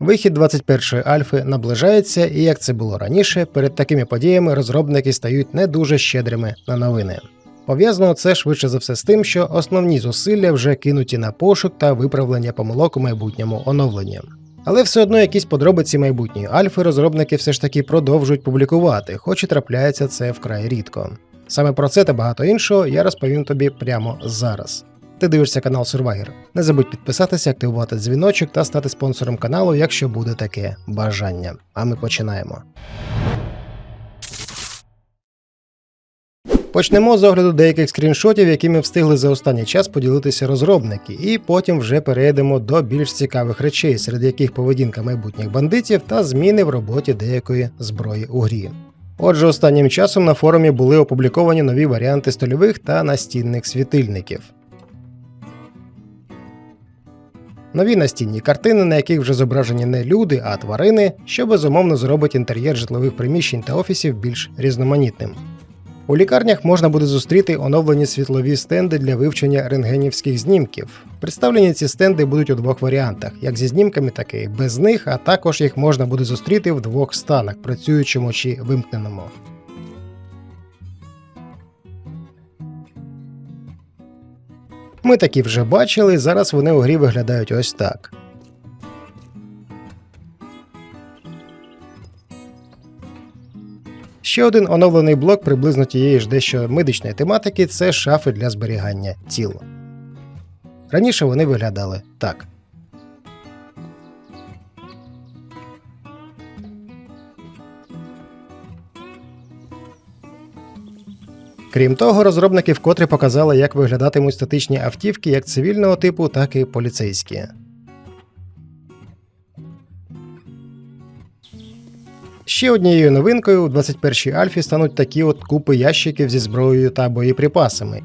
Вихід 21-ї альфи наближається, і як це було раніше, перед такими подіями розробники стають не дуже щедрими на новини. Пов'язано це швидше за все з тим, що основні зусилля вже кинуті на пошук та виправлення помилок у майбутньому оновленні. Але все одно якісь подробиці майбутньої альфи розробники все ж таки продовжують публікувати, хоч і трапляється це вкрай рідко. Саме про це та багато іншого я розповім тобі прямо зараз. Ти дивишся канал Survivor. Не забудь підписатися, активувати дзвіночок та стати спонсором каналу, якщо буде таке бажання. А ми починаємо. Почнемо з огляду деяких скріншотів, якими встигли за останній час поділитися розробники, і потім вже перейдемо до більш цікавих речей, серед яких поведінка майбутніх бандитів та зміни в роботі деякої зброї у грі. Отже, останнім часом на форумі були опубліковані нові варіанти стольових та настінних світильників. Нові настінні картини, на яких вже зображені не люди, а тварини, що безумовно зробить інтер'єр житлових приміщень та офісів більш різноманітним. У лікарнях можна буде зустріти оновлені світлові стенди для вивчення рентгенівських знімків. Представлені ці стенди будуть у двох варіантах: як зі знімками, так і без них, а також їх можна буде зустріти в двох станах працюючому чи вимкненому. Ми такі вже бачили, зараз вони у грі виглядають ось так. Ще один оновлений блок приблизно тієї ж дещо медичної тематики це шафи для зберігання тіл. Раніше вони виглядали так. Крім того, розробники вкотре показали, як виглядатимуть статичні автівки як цивільного типу, так і поліцейські. Ще однією новинкою у 21-й альфі стануть такі от купи ящиків зі зброєю та боєприпасами.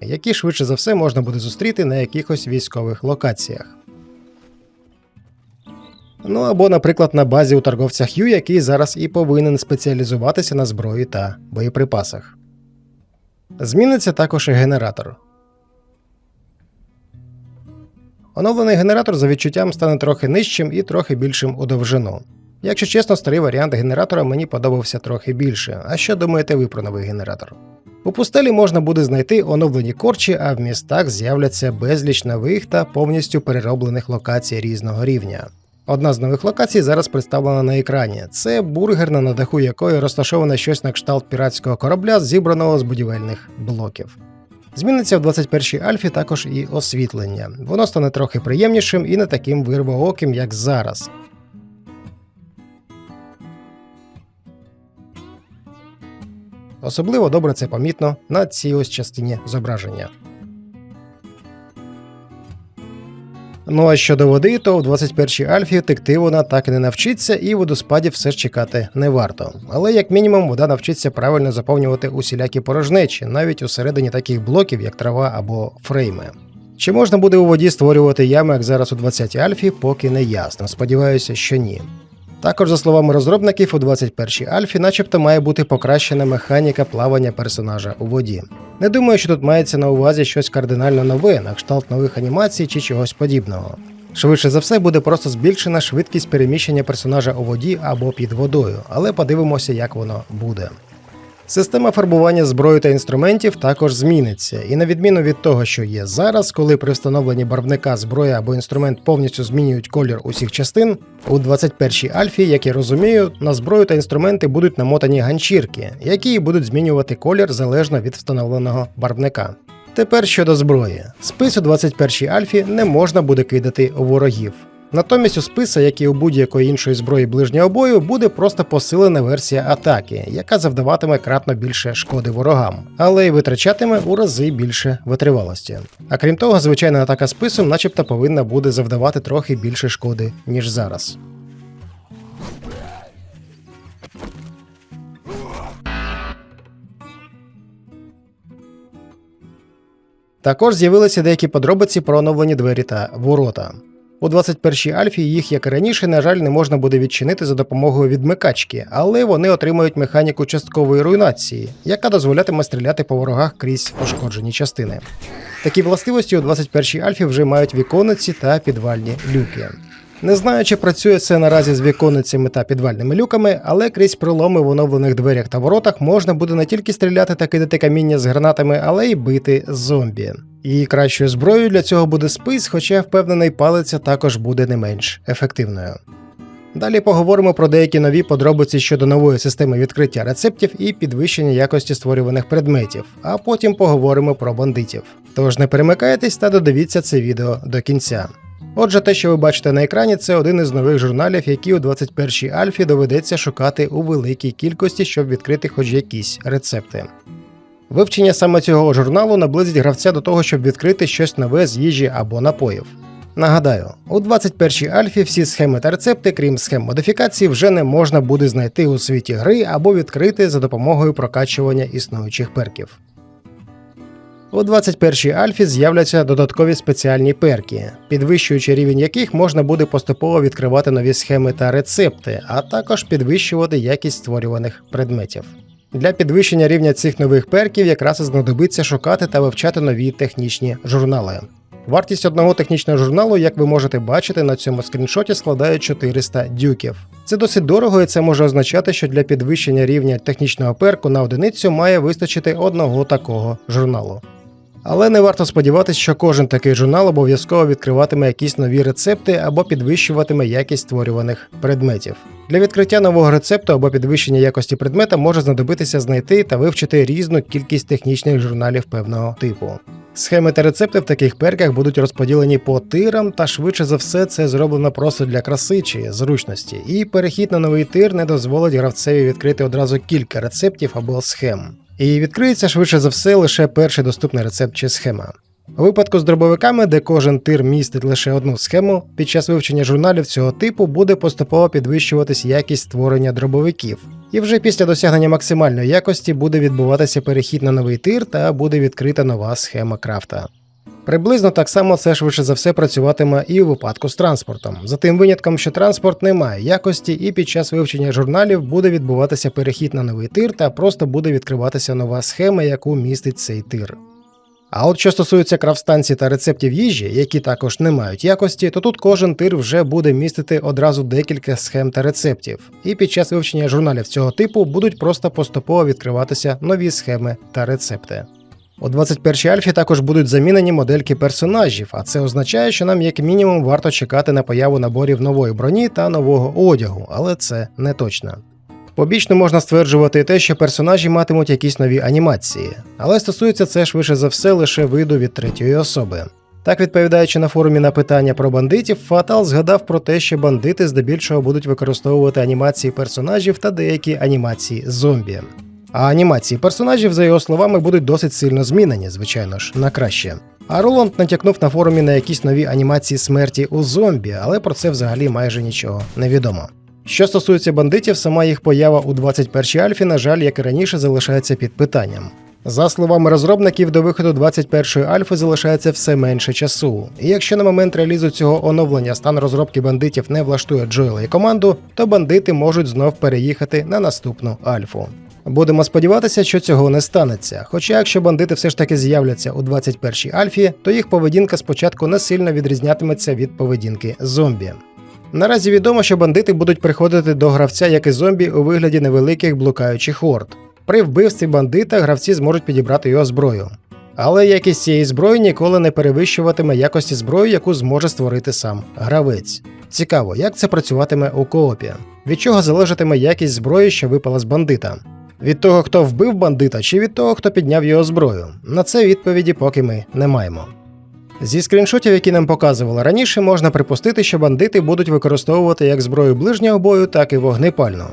Які швидше за все можна буде зустріти на якихось військових локаціях. Ну або, наприклад, на базі у торговця Хью, який зараз і повинен спеціалізуватися на зброї та боєприпасах. Зміниться також і генератор. Оновлений генератор за відчуттям стане трохи нижчим і трохи більшим у довжину. Якщо чесно, старий варіант генератора мені подобався трохи більше. А що думаєте ви про новий генератор? У пустелі можна буде знайти оновлені корчі, а в містах з'являться безліч нових та повністю перероблених локацій різного рівня. Одна з нових локацій зараз представлена на екрані. Це бургерна, на даху якої розташоване щось на кшталт піратського корабля, зібраного з будівельних блоків. Зміниться в 21-й альфі також і освітлення. Воно стане трохи приємнішим і не таким вирвооким, як зараз. Особливо добре це помітно на цій ось частині зображення. Ну а щодо води, то в 21-й альфі текти вона так і не навчиться, і водоспадів все ж чекати не варто. Але як мінімум вода навчиться правильно заповнювати усілякі порожнечі, навіть усередині таких блоків, як трава або фрейми. Чи можна буде у воді створювати ями, як зараз у 20-й альфі, поки не ясно. Сподіваюся, що ні. Також, за словами розробників, у 21-й альфі, начебто, має бути покращена механіка плавання персонажа у воді. Не думаю, що тут мається на увазі щось кардинально нове, на кшталт нових анімацій чи чогось подібного. Швидше за все буде просто збільшена швидкість переміщення персонажа у воді або під водою, але подивимося, як воно буде. Система фарбування зброї та інструментів також зміниться, і на відміну від того, що є зараз, коли при встановленні барвника зброя або інструмент повністю змінюють колір усіх частин, у 21-й альфі, як я розумію, на зброю та інструменти будуть намотані ганчірки, які будуть змінювати колір залежно від встановленого барвника. Тепер щодо зброї, спис у 21-й альфі не можна буде кидати у ворогів. Натомість у списа, як і у будь-якої іншої зброї ближнього бою, буде просто посилена версія атаки, яка завдаватиме кратно більше шкоди ворогам, але й витрачатиме у рази більше витривалості. А крім того, звичайна атака списом, начебто, повинна буде завдавати трохи більше шкоди, ніж зараз. Також з'явилися деякі подробиці про оновлені двері та ворота. У 21-й альфі їх, як і раніше, на жаль, не можна буде відчинити за допомогою відмикачки, але вони отримують механіку часткової руйнації, яка дозволятиме стріляти по ворогах крізь пошкоджені частини. Такі властивості у 21-й альфі вже мають віконниці та підвальні люки. Не знаю, чи працює це наразі з віконницями та підвальними люками, але крізь проломи в оновлених дверях та воротах можна буде не тільки стріляти та кидати каміння з гранатами, але й бити зомбі. І кращою зброєю для цього буде спис, хоча впевнений палиця також буде не менш ефективною. Далі поговоримо про деякі нові подробиці щодо нової системи відкриття рецептів і підвищення якості створюваних предметів, а потім поговоримо про бандитів. Тож не перемикайтесь та додивіться це відео до кінця. Отже, те, що ви бачите на екрані, це один із нових журналів, які у 21-й альфі доведеться шукати у великій кількості, щоб відкрити хоч якісь рецепти. Вивчення саме цього журналу наблизить гравця до того, щоб відкрити щось нове з їжі або напоїв. Нагадаю, у 21-й альфі всі схеми та рецепти, крім схем модифікації, вже не можна буде знайти у світі гри або відкрити за допомогою прокачування існуючих перків. У 21-й альфі з'являться додаткові спеціальні перки, підвищуючи рівень яких можна буде поступово відкривати нові схеми та рецепти, а також підвищувати якість створюваних предметів. Для підвищення рівня цих нових перків якраз і знадобиться шукати та вивчати нові технічні журнали. Вартість одного технічного журналу, як ви можете бачити на цьому скріншоті, складає 400 дюків. Це досить дорого, і це може означати, що для підвищення рівня технічного перку на одиницю має вистачити одного такого журналу. Але не варто сподіватися, що кожен такий журнал обов'язково відкриватиме якісь нові рецепти або підвищуватиме якість створюваних предметів. Для відкриття нового рецепту або підвищення якості предмета може знадобитися знайти та вивчити різну кількість технічних журналів певного типу. Схеми та рецепти в таких перках будуть розподілені по тирам, та швидше за все це зроблено просто для краси чи зручності, і перехід на новий тир не дозволить гравцеві відкрити одразу кілька рецептів або схем. І відкриється швидше за все лише перший доступний рецепт чи схема. У випадку з дробовиками, де кожен тир містить лише одну схему, під час вивчення журналів цього типу буде поступово підвищуватись якість створення дробовиків. І вже після досягнення максимальної якості буде відбуватися перехід на новий тир та буде відкрита нова схема крафта. Приблизно так само це швидше за все працюватиме і у випадку з транспортом, за тим винятком, що транспорт не має якості, і під час вивчення журналів буде відбуватися перехід на новий тир та просто буде відкриватися нова схема, яку містить цей тир. А от що стосується крафстанцій та рецептів їжі, які також не мають якості, то тут кожен тир вже буде містити одразу декілька схем та рецептів, і під час вивчення журналів цього типу будуть просто поступово відкриватися нові схеми та рецепти. У 21-й альфі також будуть замінені модельки персонажів, а це означає, що нам як мінімум варто чекати на появу наборів нової броні та нового одягу, але це не точно. Побічно можна стверджувати те, що персонажі матимуть якісь нові анімації, але стосується це швидше за все лише виду від третьої особи. Так, відповідаючи на форумі на питання про бандитів, Фатал згадав про те, що бандити здебільшого будуть використовувати анімації персонажів та деякі анімації зомбі. А анімації персонажів, за його словами, будуть досить сильно змінені, звичайно ж, на краще. А Роланд натякнув на форумі на якісь нові анімації смерті у зомбі, але про це взагалі майже нічого не відомо. Що стосується бандитів, сама їх поява у 21-й альфі, на жаль, як і раніше, залишається під питанням. За словами розробників, до виходу 21-ї альфи залишається все менше часу. І якщо на момент релізу цього оновлення стан розробки бандитів не влаштує Джоела і команду, то бандити можуть знов переїхати на наступну альфу. Будемо сподіватися, що цього не станеться. Хоча, якщо бандити все ж таки з'являться у 21-й альфі, то їх поведінка спочатку не сильно відрізнятиметься від поведінки зомбі. Наразі відомо, що бандити будуть приходити до гравця як і зомбі у вигляді невеликих блукаючих орд. При вбивстві бандита гравці зможуть підібрати його зброю. Але якість цієї зброї ніколи не перевищуватиме якості зброї, яку зможе створити сам гравець. Цікаво, як це працюватиме у коопі, від чого залежатиме якість зброї, що випала з бандита. Від того, хто вбив бандита, чи від того, хто підняв його зброю. На це відповіді поки ми не маємо. Зі скріншотів, які нам показували раніше, можна припустити, що бандити будуть використовувати як зброю ближнього бою, так і вогнепальну.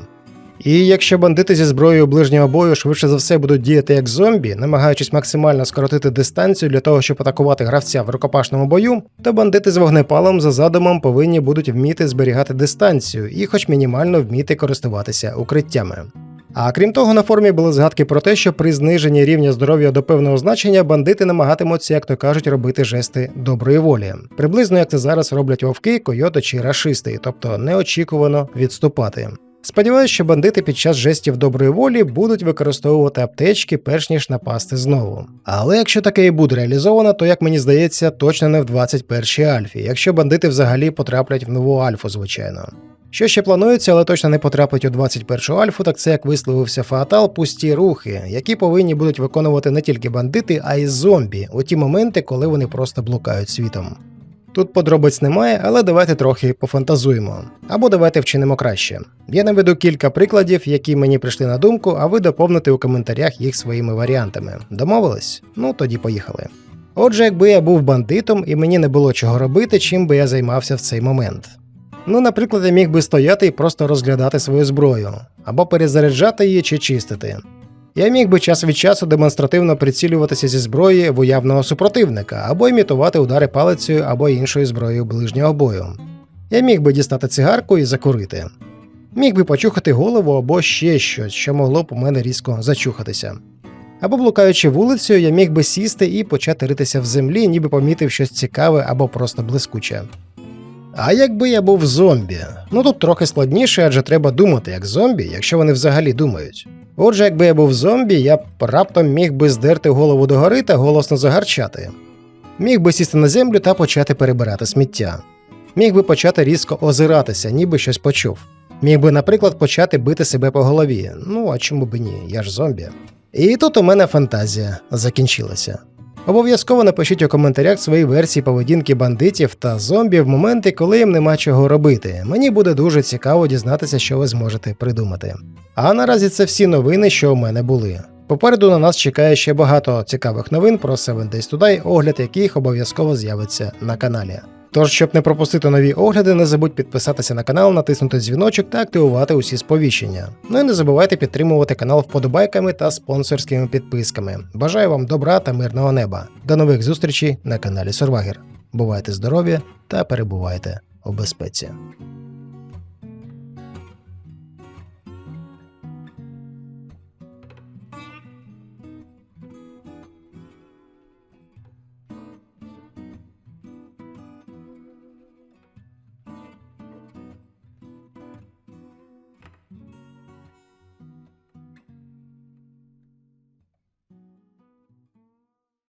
І якщо бандити зі зброєю ближнього бою швидше за все будуть діяти як зомбі, намагаючись максимально скоротити дистанцію для того, щоб атакувати гравця в рукопашному бою, то бандити з вогнепалом за задумом повинні будуть вміти зберігати дистанцію і, хоч мінімально, вміти користуватися укриттями. А крім того, на форумі були згадки про те, що при зниженні рівня здоров'я до певного значення бандити намагатимуться, як то кажуть, робити жести доброї волі. Приблизно як це зараз роблять вовки, койоти чи рашисти, тобто неочікувано відступати. Сподіваюсь, що бандити під час жестів доброї волі будуть використовувати аптечки, перш ніж напасти знову. Але якщо таке і буде реалізовано, то як мені здається, точно не в 21-й альфі, якщо бандити взагалі потраплять в нову альфу, звичайно. Що ще планується, але точно не потрапить у 21-ю альфу, так це як висловився Фатал, пусті рухи, які повинні будуть виконувати не тільки бандити, а й зомбі у ті моменти, коли вони просто блукають світом. Тут подробиць немає, але давайте трохи пофантазуємо. Або давайте вчинимо краще. Я наведу кілька прикладів, які мені прийшли на думку, а ви доповните у коментарях їх своїми варіантами. Домовились? Ну тоді поїхали. Отже, якби я був бандитом і мені не було чого робити, чим би я займався в цей момент. Ну, наприклад, я міг би стояти і просто розглядати свою зброю, або перезаряджати її чи чистити. Я міг би час від часу демонстративно прицілюватися зі зброї в уявного супротивника, або імітувати удари палицею або іншою зброєю ближнього бою. Я міг би дістати цигарку і закурити. Міг би почухати голову або ще щось, що могло б у мене різко зачухатися. Або блукаючи вулицею, я міг би сісти і почати ритися в землі, ніби помітив щось цікаве або просто блискуче. А якби я був зомбі? Ну тут трохи складніше, адже треба думати як зомбі, якщо вони взагалі думають. Отже, якби я був зомбі, я б раптом міг би здерти голову догори та голосно загарчати. Міг би сісти на землю та почати перебирати сміття. Міг би почати різко озиратися, ніби щось почув. Міг би, наприклад, почати бити себе по голові. Ну а чому б ні? Я ж зомбі. І тут у мене фантазія закінчилася. Обов'язково напишіть у коментарях свої версії поведінки бандитів та зомбі в моменти, коли їм нема чого робити. Мені буде дуже цікаво дізнатися, що ви зможете придумати. А наразі це всі новини, що у мене були. Попереду на нас чекає ще багато цікавих новин про Seven Days Today, огляд яких обов'язково з'явиться на каналі. Тож, щоб не пропустити нові огляди, не забудь підписатися на канал, натиснути дзвіночок та активувати усі сповіщення. Ну і не забувайте підтримувати канал вподобайками та спонсорськими підписками. Бажаю вам добра та мирного неба. До нових зустрічей на каналі Сурвагер. Бувайте здорові та перебувайте у безпеці.